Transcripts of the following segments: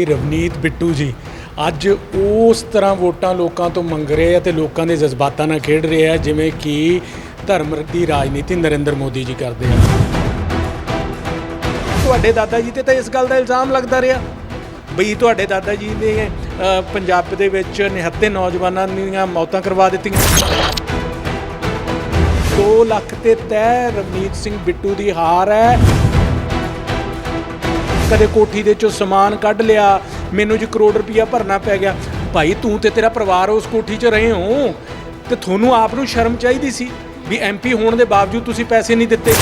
ਰਵਨੀਤ ਬਿੱਟੂ ਜੀ, ਅੱਜ ਉਸ ਤਰ੍ਹਾਂ ਵੋਟਾਂ ਲੋਕਾਂ ਤੋਂ ਮੰਗ ਰਹੇ ਆ ਤੇ ਲੋਕਾਂ ਦੇ ਜਜ਼ਬਾਤਾਂ ਨਾਲ ਖੇਡ ਰਹੇ ਆ, ਜਿਵੇਂ ਕਿ ਧਰਮ ਦੀ ਰਾਜਨੀਤੀ ਨਰਿੰਦਰ ਮੋਦੀ ਜੀ ਕਰਦੇ ਆ। ਤੁਹਾਡੇ ਦਾਦਾ ਜੀ ਤੇ ਤਾਂ ਇਸ ਗੱਲ ਦਾ ਇਲਜ਼ਾਮ ਲੱਗਦਾ ਰਿਹਾ ਬਈ ਤੁਹਾਡੇ ਦਾਦਾ ਜੀ ਨੇ ਪੰਜਾਬ ਦੇ ਵਿੱਚ ਨਿਹੱਤੇ ਨੌਜਵਾਨਾਂ ਦੀਆਂ ਮੌਤਾਂ ਕਰਵਾ ਦਿੱਤੀਆਂ। 2 ਲੱਖ ਤੇ ਤੈ ਰਵਨੀਤ ਸਿੰਘ ਬਿੱਟੂ ਦੀ ਹਾਰ ਹੈ। ਕਦੇ ਕੋਠੀ ਦੇ ਚੋਂ ਸਮਾਨ ਕੱਢ ਲਿਆ, ਮੈਨੂੰ ਜੀ ਕਰੋੜ ਰੁਪਇਆ ਭਰਨਾ ਪੈ ਗਿਆ। ਭਾਈ, ਤੂੰ ਤੇ ਤੇਰਾ ਪਰਿਵਾਰ ਉਸ ਕੋਠੀ 'ਚ ਰਹੇ ਹੋ, ਤੇ ਤੁਹਾਨੂੰ ਆਪ ਨੂੰ ਸ਼ਰਮ ਚਾਹੀਦੀ ਸੀ ਵੀ ਐਮਪੀ ਹੋਣ ਦੇ ਬਾਵਜੂਦ ਤੁਸੀਂ ਪੈਸੇ ਨਹੀਂ ਦਿੱਤੇ।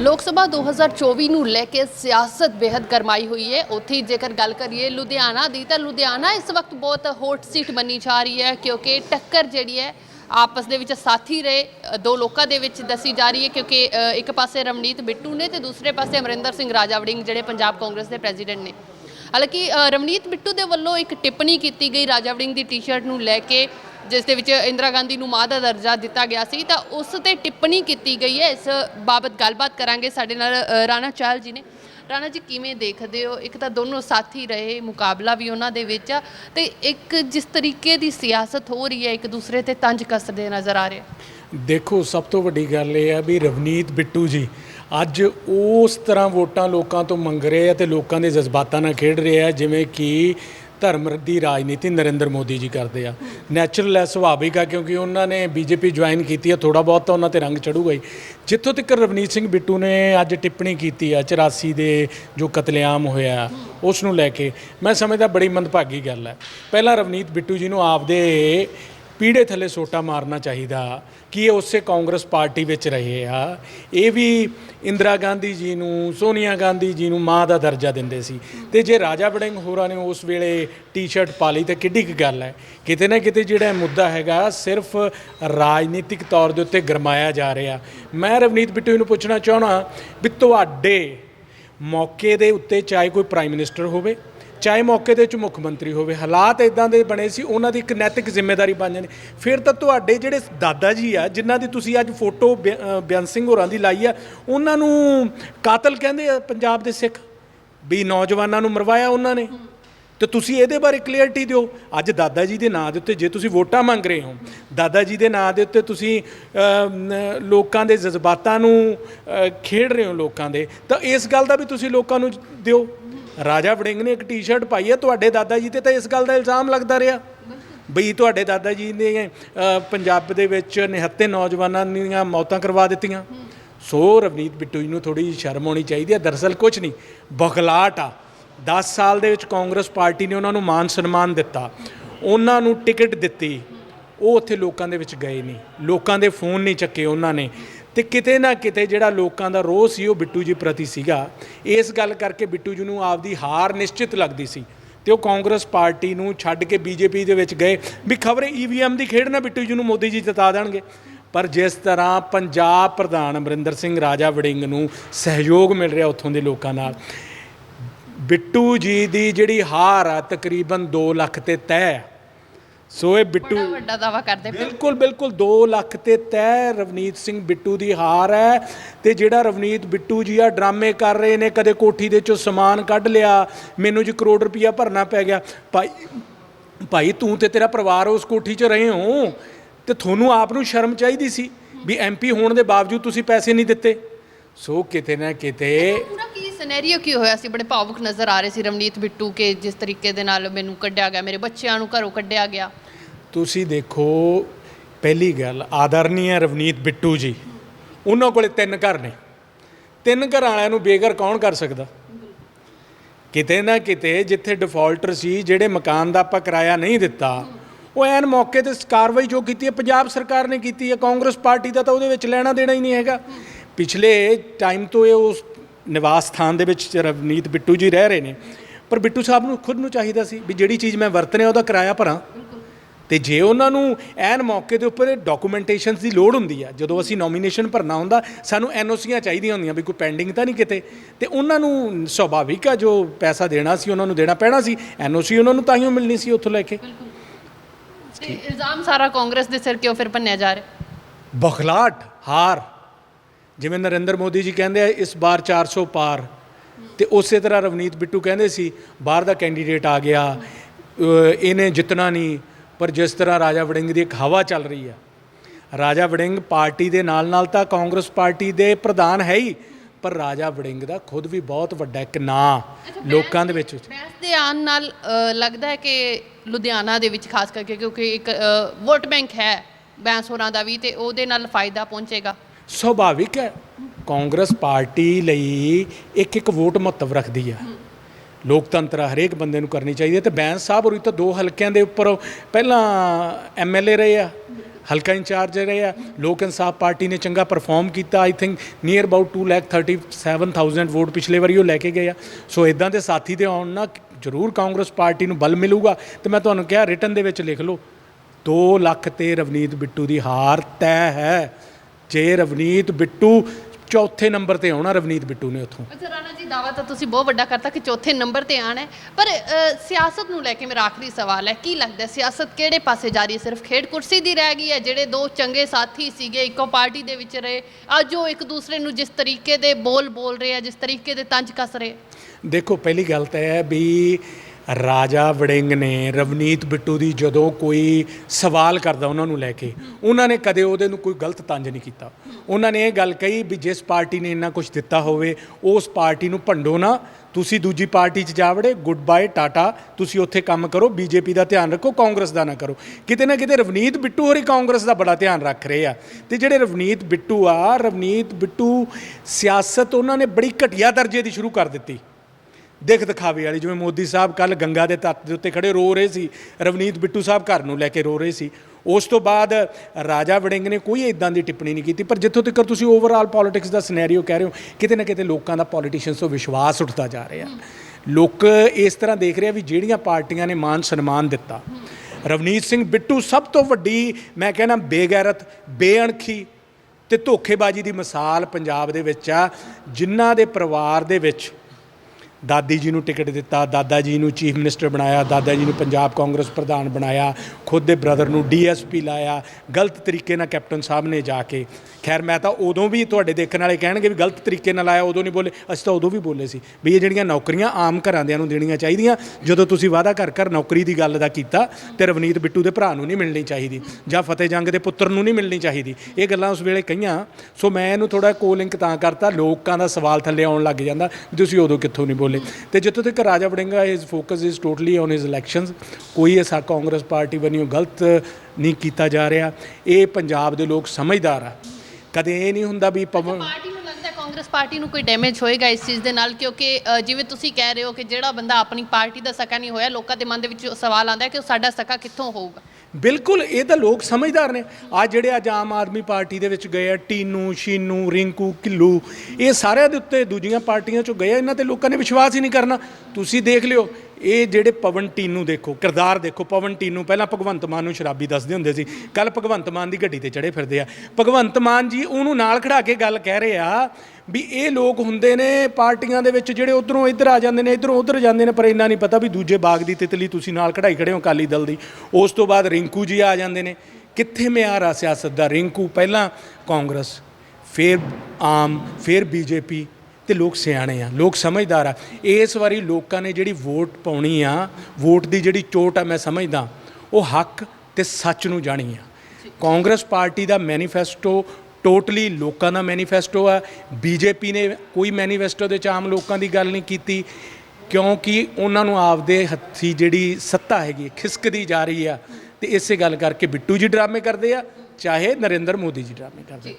ਲੋਕ ਸਭਾ 2024 ਨੂੰ ਲੈ ਕੇ ਸਿਆਸਤ ਬੇहद ਗਰਮਾਈ ਹੋਈ ਹੈ। ਉੱਥੇ ਜੇਕਰ ਗੱਲ ਕਰੀਏ ਲੁਧਿਆਣਾ ਦੀ, ਤਾਂ ਲੁਧਿਆਣਾ ਇਸ ਵਕਤ ਬਹੁਤ ਹੌਟ ਸੀਟ ਬਣੀ ਜਾ ਰਹੀ ਹੈ, ਕਿਉਂਕਿ ਟੱਕਰ ਜਿਹੜੀ ਹੈ ਆਪਸ ਦੇ ਵਿੱਚ ਸਾਥੀ ਰਹੇ ਦੋ ਲੋਕਾਂ ਦੇ ਵਿੱਚ ਦੱਸੀ ਜਾ ਰਹੀ ਹੈ ਕਿਉਂਕਿ ਇੱਕ ਪਾਸੇ ਰਮਨੀਤ ਬਿੱਟੂ ਨੇ ਤੇ ਦੂਸਰੇ ਪਾਸੇ ਅਮਰਿੰਦਰ ਸਿੰਘ ਰਾਜਾ ਵੜਿੰਗ ਜਿਹੜੇ ਪੰਜਾਬ ਕਾਂਗਰਸ ਦੇ ਪ੍ਰੈਜ਼ੀਡੈਂਟ ਨੇ। ਹਾਲਾਂਕਿ ਅ, ਰਮਨੀਤ ਬਿੱਟੂ ਦੇ ਵੱਲੋਂ ਇੱਕ ਟਿੱਪਣੀ ਕੀਤੀ ਗਈ ਰਾਜਾ ਵੜਿੰਗ ਦੀ ਟੀ-ਸ਼ਰਟ ਨੂੰ ਲੈ ਕੇ। ਜਿਸ ਦੇ ਵਿੱਚ ਇੰਦਰਾ ਗਾਂਧੀ ਨੂੰ ਮਾਂ ਦਾ ਦਰਜਾ ਦਿੱਤਾ ਗਿਆ ਸੀ ਤਾਂ ਉਸ ਤੇ ਟਿੱਪਣੀ ਕੀਤੀ ਗਈ ਹੈ। ਇਸ ਬਾਬਤ ਗੱਲਬਾਤ ਕਰਾਂਗੇ ਸਾਡੇ ਨਾਲ ਅ, ਰਾਣਾ ਚਾਹਲ ਜੀ ਨੇ। ਰਾਣਾ ਜੀ ਕਿਵੇਂ ਦੇਖਦੇ ਹੋ? ਇੱਕ ਤਾਂ ਦੋਨੋਂ ਸਾਥੀ ਰਹੇ ਮੁਕਾਬਲਾ ਵੀ ਉਹਨਾਂ ਦੇ ਵਿੱਚ ਆ ਤੇ ਇੱਕ ਜਿਸ ਤਰੀਕੇ ਦੀ ਸਿਆਸਤ ਹੋ ਰਹੀ ਹੈ ਇੱਕ ਦੂਸਰੇ ਤੇ ਤੰਜ ਕੱਸਦੇ ਨਜ਼ਰ ਆ ਰਿਹਾ ਦੇਖੋ ਸਭ ਤੋਂ ਵੱਡੀ ਗੱਲ ਇਹ ਹੈ ਵੀ ਰਵਨੀਤ ਬਿੱਟੂ ਜੀ ਅੱਜ ਉਸ ਤਰ੍ਹਾਂ ਵੋਟਾਂ ਲੋਕਾਂ ਤੋਂ ਮੰਗ ਰਹੇ ਆ ਤੇ ਲੋਕਾਂ ਦੇ ਜਜ਼ਬਾਤਾਂ ਨਾਲ ਖੇਡ ਰਹੇ ਆ ਜਿਵੇਂ ਕਿ ਧਰਮ ਦੀ ਰਾਜਨੀਤੀ ਨਰਿੰਦਰ ਮੋਦੀ ਜੀ ਕਰਦੇ ਆ। ਨੈਚੁਰਲ ਹੈ, ਸੁਭਾਵਿਕ ਆ, ਕਿਉਂਕਿ ਉਹਨਾਂ ਨੇ ਬੀਜੇਪੀ ਜੁਆਇਨ ਕੀਤੀ ਆ ਥੋੜਾ ਬਹੁਤ ਤਾਂ ਉਹਨਾਂ ਤੇ ਰੰਗ ਚੜੂਗਾ ਹੀ। ਜਿੱਥੋਂ ਤੱਕ ਰਵਨੀਤ ਸਿੰਘ ਬਿੱਟੂ ਨੇ ਅੱਜ ਟਿੱਪਣੀ ਕੀਤੀ ਆ 84 ਦੇ ਜੋ ਕਤਲੇਆਮ ਹੋਇਆ, ਉਸ ਨੂੰ ਲੈ ਕੇ, ਮੈਂ ਸਮਝਦਾ ਬੜੀ ਮੰਦਭਾਗੀ ਗੱਲ ਹੈ। ਪਹਿਲਾਂ ਰਵਨੀਤ ਬਿੱਟੂ ਜੀ ਨੂੰ ਆਪਦੇ ਪੀੜੇ ਥੱਲੇ ਸੋਟਾ ਮਾਰਨਾ ਚਾਹੀਦਾ, ਕਿ ਇਹ ਉਸੇ ਕਾਂਗਰਸ ਪਾਰਟੀ ਵਿੱਚ ਰਹੇ ਆ। ਇਹ ਵੀ ਇੰਦਰਾ ਗਾਂਧੀ ਜੀ ਨੂੰ, ਸੋਨੀਆ ਗਾਂਧੀ ਜੀ ਨੂੰ ਮਾਂ ਦਾ ਦਰਜਾ ਦਿੰਦੇ ਸੀ। ਤੇ ਜੇ ਰਾਜਾ ਵੜਿੰਗ ਹੋਰਾਂ ਨੇ ਉਸ ਵੇਲੇ ਟੀ-ਸ਼ਰਟ ਪਾ ਲਈ, ਤਾਂ ਕਿੱਡੀ ਕੁ ਗੱਲ ਹੈ। ਕਿਤੇ ਨਾ ਕਿਤੇ ਜਿਹੜਾ ਮੁੱਦਾ ਹੈਗਾ, ਸਿਰਫ ਰਾਜਨੀਤਿਕ ਤੌਰ ਦੇ ਉੱਤੇ ਗਰਮਾਇਆ ਜਾ ਰਿਹਾ। ਮੈਂ ਰਵਨੀਤ ਬਿੱਟੂ ਨੂੰ ਪੁੱਛਣਾ ਚਾਹਣਾ ਵੀ ਤੁਹਾਡੇ ਮੌਕੇ ਦੇ ਉੱਤੇ ਚਾਹੇ ਕੋਈ ਪ੍ਰਾਈਮ ਮਿਨਿਸਟਰ ਹੋਵੇ ਚਾਹੇ ਮੌਕੇ ਦੇ ਵਿੱਚ ਮੁੱਖ ਮੰਤਰੀ ਹੋਵੇ ਹਾਲਾਤ ਇਦਾਂ ਦੇ ਬਣੇ ਸੀ ਉਹਨਾਂ ਦੀ ਇੱਕ ਨੈਤਿਕ ਜ਼ਿੰਮੇਵਾਰੀ ਬਣ ਜਾਂਦੀ। ਫਿਰ ਤਾਂ ਤੁਹਾਡੇ ਜਿਹੜੇ ਦਾਦਾ ਜੀ ਆ ਜਿਨ੍ਹਾਂ ਦੀ ਤੁਸੀਂ ਅੱਜ ਫੋਟੋ ਬਿ- ਅ, ਬਿਆਨ ਸਿੰਘ ਹੋਰਾਂ ਦੀ ਲਾਈ ਆ ਉਹਨਾਂ ਨੂੰ ਕਾਤਲ ਕਹਿੰਦੇ ਆ ਪੰਜਾਬ ਦੇ ਸਿੱਖ? ਵੀ ਨੌਜਵਾਨਾਂ ਨੂੰ ਮਰਵਾਇਆ ਉਹਨਾਂ ਨੇ? ਤੇ ਤੁਸੀਂ ਇਹਦੇ ਬਾਰੇ ਕਲੀਅਰਟੀ ਦਿਓ। ਅੱਜ ਦਾਦਾ ਜੀ ਦੇ ਨਾਂ ਦੇ ਉੱਤੇ ਜੇ ਤੁਸੀਂ ਵੋਟਾਂ ਮੰਗ ਰਹੇ ਹੋ ਦਾਦਾ ਜੀ ਦੇ ਨਾਂ ਦੇ ਉੱਤੇ ਤੁਸੀਂ ਲੋਕਾਂ ਦੇ ਜਜ਼ਬਾਤਾਂ ਨੂੰ ਖੇਡ ਰਹੇ ਹੋ ਲੋਕਾਂ ਦੇ ਤਾਂ ਇਸ ਗੱਲ ਦਾ ਵੀ ਤੁਸੀਂ ਲੋਕਾਂ ਨੂੰ ਦਿਓ। ਰਾਜਾ ਵੜਿੰਗ ਨੇ ਇੱਕ ਟੀ-ਸ਼ਰਟ ਪਾਈ ਹੈ ਤੁਹਾਡੇ ਦਾਦਾ ਜੀ ਤੇ ਤਾਂ ਇਸ ਗੱਲ ਦਾ ਇਲਜ਼ਾਮ ਲੱਗਦਾ ਰਿਹਾ। ਬਈ ਤੁਹਾਡੇ ਦਾਦਾ ਜੀ ਨੇ ਪੰਜਾਬ ਦੇ ਵਿੱਚ ਨਿਹੱਤੇ ਨੌਜਵਾਨਾਂ ਦੀਆਂ ਮੌਤਾਂ ਕਰਵਾ ਦਿੱਤੀਆਂ। ਸੋ ਰਵਨੀਤ ਬਿੱਟੂ ਜੀ ਨੂੰ ਥੋੜੀ ਸ਼ਰਮ ਆਉਣੀ ਚਾਹੀਦੀ ਹੈ ਦਰਅਸਲ ਕੁਝ ਨਹੀਂ ਬਖਲਾਟ ਆ। 10 ਸਾਲ ਦੇ ਵਿੱਚ ਕਾਂਗਰਸ ਪਾਰਟੀ ਨੇ ਉਹਨਾਂ ਨੂੰ ਮਾਨ ਸਨਮਾਨ ਦਿੱਤਾ। ਉਹਨਾਂ ਨੂੰ ਟਿਕਟ ਦਿੱਤੀ। ਉਹ ਉੱਥੇ ਲੋਕਾਂ ਦੇ ਵਿੱਚ ਗਏ ਨਹੀਂ। ਲੋਕਾਂ ਦੇ ਫੋਨ ਨਹੀਂ ਚੱਕੇ ਉਹਨਾਂ ਨੇ। ਤੇ ਕਿਤੇ ਨਾ ਕਿਤੇ ਜਿਹੜਾ ਲੋਕਾਂ ਦਾ ਰੋਹ ਸੀ, ਉਹ ਬਿੱਟੂ ਜੀ ਪ੍ਰਤੀ ਸੀਗਾ। ਇਸ ਗੱਲ ਕਰਕੇ ਬਿੱਟੂ ਜੀ ਨੂੰ ਆਪਦੀ ਹਾਰ ਨਿਸ਼ਚਿਤ ਲੱਗਦੀ ਸੀ ਤੇ ਉਹ ਕਾਂਗਰਸ ਪਾਰਟੀ ਨੂੰ ਛੱਡ ਕੇ ਬੀਜੇਪੀ ਦੇ ਵਿੱਚ ਗਏ ਵੀ ਖਬਰੇ ਈਵੀਐਮ ਦੀ ਖੇਡ ਨਾ ਬਿੱਟੂ ਜੀ ਨੂੰ ਮੋਦੀ ਜੀ ਜਿਤਾ ਦੇਣਗੇ। ਪਰ ਜਿਸ ਤਰ੍ਹਾਂ ਪੰਜਾਬ ਪ੍ਰਧਾਨ ਅਮਰਿੰਦਰ ਸਿੰਘ, ਰਾਜਾ ਵੜਿੰਗ ਨੂੰ ਸਹਿਯੋਗ ਮਿਲ ਰਿਹਾ ਉੱਥੋਂ ਦੇ ਲੋਕਾਂ ਨਾਲ, ਬਿੱਟੂ ਜੀ ਦੀ ਜਿਹੜੀ ਹਾਰ ਆ ਤਕਰੀਬਨ 2 ਲੱਖ ਤੇ ਤੈਅ ਸੋ ਇਹ ਬਿੱਟੂ ਬੜਾ ਵੱਡਾ ਦਾਵਾ ਕਰਦੇ ਪਏ। ਬਿਲਕੁਲ ਬਿਲਕੁਲ 2 ਲੱਖ ਤੇ ਤੈ ਰਵਨੀਤ ਸਿੰਘ ਬਿੱਟੂ ਦੀ ਹਾਰ ਹੈ ਤੇ ਜਿਹੜਾ ਰਵਨੀਤ ਬਿੱਟੂ ਜੀ ਆ ਡਰਾਮੇ ਕਰ ਰਹੇ ਨੇ ਕਦੇ ਕੋਠੀ ਦੇ ਚੋਂ ਸਮਾਨ ਕੱਢ ਲਿਆ ਮੈਨੂੰ ਜੀ ਕਰੋੜ ਰੁਪਇਆ ਭਰਨਾ ਪੈ ਗਿਆ। ਭਾਈ ਭਾਈ ਤੂੰ ਤੇ ਤੇਰਾ ਪਰਿਵਾਰ ਉਸ ਕੋਠੀ 'ਚ ਰਹੇ ਹੋ ਤੇ ਤੁਹਾਨੂੰ ਆਪ ਨੂੰ ਸ਼ਰਮ ਚਾਹੀਦੀ ਸੀ ਵੀ ਐਮਪੀ ਹੋਣ ਦੇ ਬਾਵਜੂਦ ਤੁਸੀਂ ਪੈਸੇ ਨਹੀਂ ਦਿੱਤੇ। ਸੋ ਕਿਤੇ ਨਾ ਕਿਤੇ ਪੂਰਾ ਕੀ ਸਿਨੈਰੀਓ ਕੀ ਹੋਇਆ ਸੀ? ਬੜੇ ਭਾਵੁਕ ਨਜ਼ਰ ਆ ਰਹੇ ਸੀ ਰਮਨੀਤ ਬਿੱਟੂ ਕੇ ਜਿਸ ਤਰੀਕੇ ਦੇ ਨਾਲ ਮੈਨੂੰ ਕੱਢਿਆ ਗਿਆ ਮੇਰੇ ਬੱਚਿਆਂ ਨੂੰ ਘਰੋਂ ਕੱਢਿਆ ਗਿਆ। ਤੁਸੀਂ ਦੇਖੋ, ਪਹਿਲੀ ਗੱਲ ਆਦਰਨੀय ਰਵਨੀਤ ਬਿੱਟੂ ਜੀ। ਉਹਨਾਂ ਕੋਲੇ ਤਿੰਨ ਘਰ ਨੇ। ਤਿੰਨ ਘਰ ਵਾਲਿਆਂ ਨੂੰ ਬੇਗਰ ਕੌਣ ਕਰ ਸਕਦਾ? ਕਿਤੇ ਨਾ ਕਿਤੇ ਜਿੱਥੇ ਡਿਫਾਲਟਰ ਸੀ, ਜਿਹੜੇ ਮਕਾਨ ਦਾ ਆਪਾਂ ਕਿਰਾਇਆ ਨਹੀਂ ਦਿੱਤਾ, ਉਹ ਐਨ ਮੌਕੇ ਤੇ ਕਾਰਵਾਈ ਜੋ ਕੀਤੀ ਹੈ, ਪੰਜਾਬ ਸਰਕਾਰ ਨੇ ਕੀਤੀ ਹੈ, ਕਾਂਗਰਸ ਪਾਰਟੀ ਦਾ ਤਾਂ ਉਹਦੇ ਵਿੱਚ ਲੈਣਾ ਦੇਣਾ ਹੀ ਨਹੀਂ ਹੈਗਾ। ਪਿਛਲੇ ਟਾਈਮ ਤੋਂ ਇਹ ਉਸ ਨਿਵਾਸ ਸਥਾਨ ਦੇ ਵਿੱਚ ਰਵਨੀਤ ਬਿੱਟੂ ਜੀ ਰਹਿ ਰਹੇ ਨੇ। ਪਰ ਬਿੱਟੂ ਸਾਹਿਬ ਨੂੰ ਖੁਦ ਨੂੰ ਚਾਹੀਦਾ ਸੀ ਵੀ ਜਿਹੜੀ ਚੀਜ਼ ਮੈਂ ਵਰਤ ਰਿਹਾ ਉਹਦਾ ਕਿਰਾਇਆ ਭਰਾਂ। ਤੇ ਜੇ ਉਹਨਾਂ ਨੂੰ ਐਨ ਮੌਕੇ ਦੇ ਉੱਪਰ ਡਾਕੂਮੈਂਟੇਸ਼ਨਸ ਦੀ ਲੋੜ ਹੁੰਦੀ ਆ ਜਦੋਂ ਅਸੀਂ ਨੋਮੀਨੇਸ਼ਨ ਭਰਨਾ ਹੁੰਦਾ ਸਾਨੂੰ ਐਨਓਸੀਆਂ ਚਾਹੀਦੀਆਂ ਹੁੰਦੀਆਂ ਵੀ ਕੋਈ ਪੈਂਡਿੰਗ ਤਾਂ ਨਹੀਂ ਕਿਤੇ। ਤੇ ਉਹਨਾਂ ਨੂੰ ਸੁਭਾਵਿਕ ਆ ਜੋ ਪੈਸਾ ਦੇਣਾ ਸੀ ਉਹਨਾਂ ਨੂੰ ਦੇਣਾ ਪੈਣਾ ਸੀ ਐਨਓਸੀ ਉਹਨਾਂ ਨੂੰ ਤਾਂ ਹੀ ਮਿਲਣੀ ਸੀ ਉੱਥੋਂ ਲੈ ਕੇ। ਤੇ ਇਲਜ਼ਾਮ ਸਾਰਾ ਕਾਂਗਰਸ ਦੇ ਸਿਰ ਕਿਉਂ ਫਿਰ ਭੰਨਿਆ ਜਾ ਰਿਹਾ? ਬਖਲਾਟ ਹਾਰ। ਜਿਵੇਂ ਨਰਿੰਦਰ ਮੋਦੀ ਜੀ ਕਹਿੰਦੇ ਆ ਇਸ ਵਾਰ 400 ਪਾਰ। ਤੇ ਉਸੇ ਤਰ੍ਹਾਂ ਰਵਨੀਤ ਬਿੱਟੂ ਕਹਿੰਦੇ ਸੀ ਬਾਹਰ ਦਾ ਕੈਂਡੀਡੇਟ ਆ ਗਿਆ ਇਹਨੇ ਜਿੱਤਣਾ ਨਹੀਂ। ਪਰ ਜਿਸ ਤਰ੍ਹਾਂ ਰਾਜਾ ਵੜਿੰਗ ਦੀ ਇੱਕ ਹਵਾ ਚੱਲ ਰਹੀ ਆ ਰਾਜਾ ਵੜਿੰਗ ਪਾਰਟੀ ਦੇ ਨਾਲ ਨਾਲ ਤਾਂ ਕਾਂਗਰਸ ਪਾਰਟੀ ਦੇ ਪ੍ਰਧਾਨ ਹੈ ਹੀ ਪਰ ਰਾਜਾ ਵੜਿੰਗ ਦਾ ਖੁਦ ਵੀ ਬਹੁਤ ਵੱਡਾ ਇੱਕ ਨਾਂ ਲੋਕਾਂ ਦੇ ਵਿੱਚ ਬੈਂਸ ਦੇ ਆਉਣ ਨਾਲ ਲੱਗਦਾ ਹੈ ਕਿ ਲੁਧਿਆਣਾ ਦੇ ਵਿੱਚ ਖਾਸ ਕਰਕੇ ਕਿਉਂਕਿ ਇੱਕ ਵੋਟ ਬੈਂਕ ਹੈ ਬੈਂਸ ਹੋਰਾਂ ਦਾ ਵੀ ਤੇ ਉਹਦੇ ਨਾਲ ਫਾਇਦਾ ਪਹੁੰਚੇਗਾ। ਸੁਭਾਵਿਕ ਹੈ ਕਾਂਗਰਸ ਪਾਰਟੀ ਲਈ ਇੱਕ ਇੱਕ ਵੋਟ ਮਹੱਤਵ ਰੱਖਦੀ ਹੈ। ਲੋਕਤੰਤਰ ਆ, ਹਰੇਕ ਬੰਦੇ ਨੂੰ ਕਰਨੀ ਚਾਹੀਦੀ ਹੈ ਤੇ ਬੈਂਸ ਸਾਹਿਬ ਹੋਰੀ ਤਾਂ ਦੋ ਹਲਕਿਆਂ ਦੇ ਉੱਪਰ ਪਹਿਲਾਂ ਐਮਐਲਏ ਰਹੇ ਆ ਹਲਕਾ ਇੰਚਾਰਜ ਰਹੇ ਆ ਲੋਕ ਇਨਸਾਫ ਪਾਰਟੀ ਨੇ ਚੰਗਾ ਪਰਫਾਰਮ ਕੀਤਾ I think near about 237000 vote ਪਿਛਲੇ ਵਾਰੀ ਉਹ ਲੈ ਕੇ ਗਏ ਆ। ਸੋ ਇਦਾਂ ਦੇ ਸਾਥੀ ਦੇ ਆਉਣ ਨਾਲ ਜ਼ਰੂਰ ਕਾਂਗਰਸ ਪਾਰਟੀ ਨੂੰ ਬਲ ਮਿਲੂਗਾ ਤੇ ਮੈਂ ਤੁਹਾਨੂੰ ਕਿਹਾ ਰਿਟਨ ਦੇ ਵਿੱਚ ਲਿਖ ਲਓ 2 ਲੱਖ ਤੇ ਰਵਨੀਤ ਬਿੱਟੂ ਦੀ ਹਾਰ ਤੈਅ ਹੈ ਜੇ ਰਵਨੀਤ ਬਿੱਟੂ ਚੌਥੇ ਨੰਬਰ ਤੇ ਆਉਣਾ ਰਵਨੀਤ ਬਿੱਟੂ ਨੇ ਉੱਥੋਂ। ਅੱਛਾ ਰਾਣਾ ਜੀ ਦਾਵਾ ਤਾਂ ਤੁਸੀਂ ਬਹੁਤ ਵੱਡਾ ਕਰਤਾ ਕਿ ਚੌਥੇ ਨੰਬਰ ਤੇ ਆਣਾ ਹੈ। ਪਰ ਅ, ਸਿਆਸਤ ਨੂੰ ਲੈ ਕੇ ਮੇਰਾ ਆਖਰੀ ਸਵਾਲ ਹੈ ਕੀ ਲੱਗਦਾ ਹੈ ਸਿਆਸਤ ਕਿਹੜੇ ਪਾਸੇ ਜਾ ਰਹੀ ਹੈ? ਸਿਰਫ ਖੇਡ ਕੁਰਸੀ ਦੀ ਰਹਿ ਗਈ ਹੈ ਜਿਹੜੇ ਦੋ ਚੰਗੇ ਸਾਥੀ ਸੀਗੇ ਇੱਕੋ ਪਾਰਟੀ ਦੇ ਵਿੱਚ ਰਹੇ ਅੱਜ ਉਹ ਇੱਕ ਦੂਸਰੇ ਨੂੰ ਜਿਸ ਤਰੀਕੇ ਦੇ ਬੋਲ ਬੋਲ ਰਹੇ ਆ ਜਿਸ ਤਰੀਕੇ ਦੇ ਤੰਜ ਕੱਸ ਰਹੇ ਆ। ਦੇਖੋ ਪਹਿਲੀ ਗੱਲ ਤਾਂ ਇਹ ਹੈ ਵੀ ਰਾਜਾ ਵੜਿੰਗ ਨੇ ਰਵਨੀਤ ਬਿੱਟੂ ਦੀ ਜਦੋਂ ਕੋਈ ਸਵਾਲ ਕਰਦਾ ਉਹਨਾਂ ਨੂੰ ਲੈ ਕੇ, ਉਹਨਾਂ ਨੇ ਕਦੇ ਉਹਦੇ ਨੂੰ ਕੋਈ ਗਲਤ ਤੰਜ ਨਹੀਂ ਕੀਤਾ। ਉਹਨਾਂ ਨੇ ਇਹ ਗੱਲ ਕਹੀ ਵੀ ਜਿਸ ਪਾਰਟੀ ਨੇ ਇੰਨਾ ਕੁਝ ਦਿੱਤਾ ਹੋਵੇ, ਉਸ ਪਾਰਟੀ ਨੂੰ ਭੰਡੋ ਨਾ। ਤੁਸੀਂ ਦੂਜੀ ਪਾਰਟੀ 'ਚ ਜਾ ਵੜੇ ਗੁੱਡ ਬਾਏ ਟਾਟਾ। ਤੁਸੀਂ ਉੱਥੇ ਕੰਮ ਕਰੋ, ਬੀਜੇਪੀ ਦਾ ਧਿਆਨ ਰੱਖੋ, ਕਾਂਗਰਸ ਦਾ ਨਾ ਕਰੋ। ਕਿਤੇ ਨਾ ਕਿਤੇ ਰਵਨੀਤ ਬਿੱਟੂ ਹੋਰੀ ਕਾਂਗਰਸ ਦਾ ਬੜਾ ਧਿਆਨ ਰੱਖ ਰਹੇ ਆ। ਤੇ ਜਿਹੜੇ ਰਵਨੀਤ ਬਿੱਟੂ ਆ, ਰਵਨੀਤ ਬਿੱਟੂ ਸਿਆਸਤ ਉਹਨਾਂ ਨੇ ਬੜੀ ਘਟੀਆ ਦਰਜੇ ਦੀ ਸ਼ੁਰੂ ਕਰ ਦਿੱਤੀ। ਦਿਖ ਦਿਖਾਵੇ ਵਾਲੀ, ਜਿਵੇਂ ਮੋਦੀ ਸਾਹਿਬ ਕੱਲ ਗੰਗਾ ਦੇ ਤੱਟ ਦੇ ਉੱਤੇ ਖੜੇ ਰੋ ਰਹੇ ਸੀ, ਰਵਨੀਤ ਬਿੱਟੂ ਸਾਹਿਬ ਘਰ ਨੂੰ ਲੈ ਕੇ ਰੋ ਰਹੇ ਸੀ। ਉਸ ਤੋਂ ਬਾਅਦ ਰਾਜਾ ਵੜਿੰਗ ਨੇ ਕੋਈ ਇਦਾਂ ਦੀ ਟਿੱਪਣੀ ਨਹੀਂ ਕੀਤੀ, ਪਰ ਜਿੱਥੋਂ ਤੱਕ ਤੁਸੀਂ ਓਵਰਆਲ ਪੋਲਿਟਿਕਸ ਦਾ ਸਿਨੈਰੀਓ ਕਹਿ ਰਹੇ ਹੋ, ਕਿਤੇ ਨਾ ਕਿਤੇ ਲੋਕਾਂ ਦਾ ਪੋਲੀਟੀਸ਼ੀਅਨਸ ਤੋਂ ਵਿਸ਼ਵਾਸ ਉੱਠਦਾ ਜਾ ਰਿਹਾ। ਲੋਕ ਇਸ ਤਰ੍ਹਾਂ ਦੇਖ ਰਹੇ ਆ ਵੀ ਜਿਹੜੀਆਂ ਪਾਰਟੀਆਂ ਨੇ ਮਾਨ ਸਨਮਾਨ ਦਿੱਤਾ। ਰਵਨੀਤ ਸਿੰਘ ਬਿੱਟੂ ਸਭ ਤੋਂ ਵੱਡੀ, ਮੈਂ ਕਹਿੰਦਾ ਬੇਗੈਰਤ, ਬੇਅਣਖੀ ਤੇ ਧੋਖੇਬਾਜ਼ੀ ਦੀ ਮਿਸਾਲ ਪੰਜਾਬ ਦੇ ਵਿੱਚ ਆ, ਜਿਨ੍ਹਾਂ ਦੇ ਪਰਿਵਾਰ ਦੇ ਵਿੱਚ ਦਾਦੀ ਜੀ ਨੂੰ ਟਿਕਟ ਦਿੱਤਾ, ਦਾਦਾ ਜੀ ਨੂੰ ਚੀਫ ਮਿਨਿਸਟਰ ਬਣਾਇਆ, ਦਾਦਾ ਜੀ ਨੂੰ ਪੰਜਾਬ ਕਾਂਗਰਸ ਪ੍ਰਧਾਨ ਬਣਾਇਆ, ਖੁਦ ਦੇ ਬ੍ਰਦਰ ਨੂੰ ਡੀਐਸਪੀ ਲਾਇਆ, ਗਲਤ ਤਰੀਕੇ ਨਾਲ ਕੈਪਟਨ ਸਾਹਿਬ ਨੇ ਜਾ ਕੇ। ਖੈਰ, ਮੈਂ ਤਾਂ ਉਦੋਂ ਵੀ ਤੁਹਾਡੇ ਦੇਖਣ ਵਾਲੇ ਕਹਿਣਗੇ ਵੀ ਗਲਤ ਤਰੀਕੇ ਨਾਲ ਆਇਆ, ਉਦੋਂ ਨਹੀਂ ਬੋਲੇ, ਅਸੀਂ ਤਾਂ ਉਦੋਂ ਵੀ ਬੋਲੇ ਸੀ ਵੀ ਇਹ ਜਿਹੜੀਆਂ ਨੌਕਰੀਆਂ ਆਮ ਘਰਾਂ ਦਿਆਂ ਨੂੰ ਦੇਣੀਆਂ ਚਾਹੀਦੀਆਂ, ਜਦੋਂ ਤੁਸੀਂ ਵਾਅਦਾ ਕਰ ਕਰ ਨੌਕਰੀ ਦੀ ਗੱਲ ਦਾ ਕੀਤਾ ਤੇ ਰਵਨੀਤ ਬਿੱਟੂ ਦੇ ਭਰਾ ਨੂੰ ਨਹੀਂ ਮਿਲਣੀ ਚਾਹੀਦੀ ਜਾਂ ਫਤਿਹ ਜੰਗ ਦੇ ਪੁੱਤਰ ਨੂੰ ਨਹੀਂ ਮਿਲਣੀ ਚਾਹੀਦੀ। ਇਹ ਗੱਲਾਂ ਉਸ ਵੇਲੇ ਕਹੀਆਂ, ਸੋ ਮੈਂ ਇਹਨੂੰ ਥੋੜਾ ਕੋਲਿੰਕ ਤਾਂ ਕਰਤਾ, ਲੋਕਾਂ ਦਾ ਸਵਾਲ ਥੱਲੇ ਆਉਣ ਲੱਗ ਜਾਂਦਾ, ਵੀ ਤੁਸੀਂ ਉਦੋਂ ਕਿੱਥੋਂ ਨਹੀਂ ਬੋਲੇ? ਤੇ ਜਿੱਥੋਂ ਤੱਕ Raja Warring his focus is totally on his elections ਕੋਈ ਐਸਾ ਕਾਂਗਰਸ ਪਾਰਟੀ ਵੱਲੋਂ ਗਲਤ ਨਹੀਂ ਕੀਤਾ ਜਾ ਰਿਹਾ। ਇਹ ਪੰਜਾਬ ਦੇ ਲੋਕ ਸਮਝਦਾਰ ਆ। ਕਦੇ ਇਹ ਨਹੀਂ ਹੁੰਦਾ ਵੀ ਪਵਨ ਪਾਰਟੀ ਨੂੰ ਲੱਗਦਾ ਕਾਂਗਰਸ ਪਾਰਟੀ ਨੂੰ ਕੋਈ ਡੈਮੇਜ ਹੋਏਗਾ ਇਸ ਚੀਜ਼ ਦੇ ਨਾਲ? ਕਿਉਂਕਿ ਜਿਵੇਂ ਤੁਸੀਂ ਕਹਿ ਰਹੇ ਹੋ ਕਿ ਜਿਹੜਾ ਬੰਦਾ ਆਪਣੀ ਪਾਰਟੀ ਦਾ ਸਕਾ ਨਹੀਂ ਹੋਇਆ ਲੋਕਾਂ ਦੇ ਮਨ ਦੇ ਵਿੱਚ ਸਵਾਲ ਆਉਂਦਾ ਕਿ ਉਹ ਸਾਡਾ ਸਕਾ ਕਿੱਥੋਂ ਹੋਊਗਾ? ਬਿਲਕੁਲ, ਇਹ ਤਾਂ ਲੋਕ ਸਮਝਦਾਰ ਨੇ। ਆ ਜਿਹੜੇ ਅੱਜ ਆਮ ਆਦਮੀ ਪਾਰਟੀ ਦੇ ਵਿੱਚ ਗਏ ਆ, ਟੀਨੂ, ਸ਼ੀਨੂ, ਰਿੰਕੂ, ਕਿੱਲੂ, ਇਹ ਸਾਰਿਆਂ ਦੇ ਉੱਤੇ ਦੂਜੀਆਂ ਪਾਰਟੀਆਂ ਚੋਂ ਗਏ ਆ, ਇਹਨਾਂ ਤੇ ਲੋਕਾਂ ਨੇ ਵਿਸ਼ਵਾਸ ਹੀ ਨਹੀਂ ਕਰਨਾ। ਤੁਸੀਂ ਦੇਖ ਲਿਓ ਇਹ ਜਿਹੜੇ ਪਵਨ ਟੀਨੂ ਦੇਖੋ, ਕਿਰਦਾਰ ਦੇਖੋ, ਪਵਨ ਟੀਨੂ ਪਹਿਲਾਂ ਭਗਵੰਤ ਮਾਨ ਨੂੰ ਸ਼ਰਾਬੀ ਦੱਸਦੇ ਹੁੰਦੇ ਸੀ ਕੱਲ ਭਗਵੰਤ ਮਾਨ ਦੀ ਗੱਡੀ ਤੇ ਚੜੇ ਫਿਰਦੇ ਆ। ਭਗਵੰਤ ਮਾਨ ਜੀ ਉਹਨੂੰ ਨਾਲ ਖੜਾ ਕੇ ਗੱਲ ਕਹਿ ਰਹੇ ਆ ਵੀ ਇਹ ਲੋਕ ਹੁੰਦੇ ਨੇ ਪਾਰਟੀਆਂ ਦੇ ਵਿੱਚ ਜਿਹੜੇ ਉਧਰੋਂ ਇੱਧਰ ਆ ਜਾਂਦੇ ਨੇ, ਇਧਰੋਂ ਉਧਰ ਜਾਂਦੇ ਨੇ, ਪਰ ਇੰਨਾ ਨਹੀਂ ਪਤਾ ਵੀ ਦੂਜੇ ਬਾਗ ਦੀ ਤਿਤਲੀ ਤੁਸੀਂ ਨਾਲ ਕਢਾਈ ਖੜੇ ਹੋ ਅਕਾਲੀ ਦਲ ਦੀ। ਉਸ ਤੋਂ ਬਾਅਦ ਰਿੰਕੂ ਜੀ ਆ ਜਾਂਦੇ ਨੇ। ਕਿੱਥੇ ਮਿਆਰ ਆ ਸਿਆਸਤ ਦਾ? ਰਿੰਕੂ, ਪਹਿਲਾਂ ਕਾਂਗਰਸ, ਫਿਰ ਆਮ, ਫਿਰ ਬੀਜੇਪੀ ਤੇ ਲੋਕ ਸਿਆਣੇ ਆ, ਲੋਕ ਸਮਝਦਾਰ ਆ। ਇਸ ਵਾਰੀ ਲੋਕਾਂ ਨੇ ਜਿਹੜੀ ਵੋਟ ਪਾਉਣੀ ਆ, ਵੋਟ ਦੀ ਜਿਹੜੀ ਚੋਟ ਆ ਮੈਂ ਸਮਝਦਾ, ਉਹ ਹੱਕ ਤੇ ਸੱਚ ਨੂੰ ਜਾਣੀ ਆ। ਕਾਂਗਰਸ ਪਾਰਟੀ ਦਾ ਮੈਨੀਫੈਸਟੋ ਟੋਟਲੀ ਲੋਕਾਂ ਦਾ ਮੈਨੀਫੈਸਟੋ ਆ। ਬੀਜੇਪੀ ਨੇ ਕੋਈ ਮੈਨੀਫੈਸਟੋ ਦੇ ਚ ਆਮ ਲੋਕਾਂ ਦੀ ਗੱਲ ਨਹੀਂ ਕੀਤੀ, ਕਿਉਂਕਿ ਉਹਨਾਂ ਨੂੰ ਆਪਦੇ ਹੱਥੀ ਜਿਹੜੀ ਸੱਤਾ ਹੈਗੀ, ਖਿਸਕਦੀ ਜਾ ਰਹੀ ਆ। ਤੇ ਇਸੇ ਗੱਲ ਕਰਕੇ ਬਿੱਟੂ ਜੀ ਡਰਾਮੇ ਕਰਦੇ ਆ, ਚਾਹੇ ਨਰਿੰਦਰ ਮੋਦੀ ਜੀ ਡਰਾਮੇ ਕਰਦੇ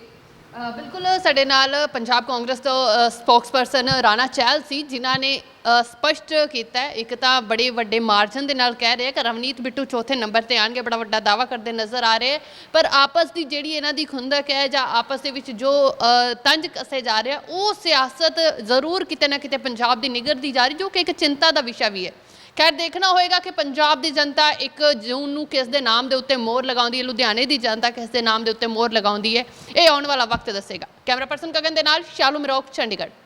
ਬਿਲਕੁਲ ਸਾਡੇ ਨਾਲ ਪੰਜਾਬ ਕਾਂਗਰਸ ਤੋਂ ਸਪੋਕਸਪਰਸਨ ਰਾਣਾ ਚਹਿਲ ਸੀ ਜਿਨ੍ਹਾਂ ਨੇ ਅ, ਸਪਸ਼ਟ ਕੀਤਾ ਹੈ, ਇੱਕ ਤਾਂ ਬੜੇ ਵੱਡੇ ਮਾਰਜਨ ਦੇ ਨਾਲ ਕਹਿ ਰਹੇ ਕਿ ਰਵਨੀਤ ਬਿੱਟੂ ਚੌਥੇ ਨੰਬਰ ਤੇ ਆਣਗੇ ਬੜਾ ਵੱਡਾ ਦਾਵਾ ਕਰਦੇ ਨਜ਼ਰ ਆ ਰਹੇ ਹੈ। ਪਰ ਆਪਸ ਦੀ ਜਿਹੜੀ ਇਹਨਾਂ ਦੀ ਖੁੰਦਕ ਹੈ ਜਾਂ ਆਪਸ ਦੇ ਵਿੱਚ ਜੋ ਅ, ਤੰਜ ਕੱਸੇ ਜਾ ਰਿਹਾ ਉਹ ਸਿਆਸਤ ਜ਼ਰੂਰ ਕਿਤੇ ਨਾ ਕਿਤੇ ਪੰਜਾਬ ਦੀ ਨਿਗਰਦੀ ਜਾ ਰਹੀ ਜੋ ਕਿ ਇੱਕ ਚਿੰਤਾ ਦਾ ਵਿਸ਼ਾ ਵੀ ਹੈ ਖੈਰ, ਦੇਖਣਾ ਹੋਏਗਾ ਕਿ ਪੰਜਾਬ ਦੀ ਜਨਤਾ ਇੱਕ ਜੂਨ ਨੂੰ ਕਿਸ ਦੇ ਨਾਮ ਦੇ ਉੱਤੇ ਮੋਹਰ ਲਗਾਉਂਦੀ ਹੈ, ਲੁਧਿਆਣੇ ਦੀ ਜਨਤਾ ਕਿਸ ਦੇ ਨਾਮ ਦੇ ਉੱਤੇ ਮੋਹਰ ਲਗਾਉਂਦੀ ਹੈ, ਇਹ ਆਉਣ ਵਾਲਾ ਵਕਤ ਦੱਸੇਗਾ। ਕੈਮਰਾ ਪਰਸਨ ਗਗਨ ਦੇ ਨਾਲ, ਸ਼ਾਲੂ ਮਰੋਕ, ਚੰਡੀਗੜ੍ਹ।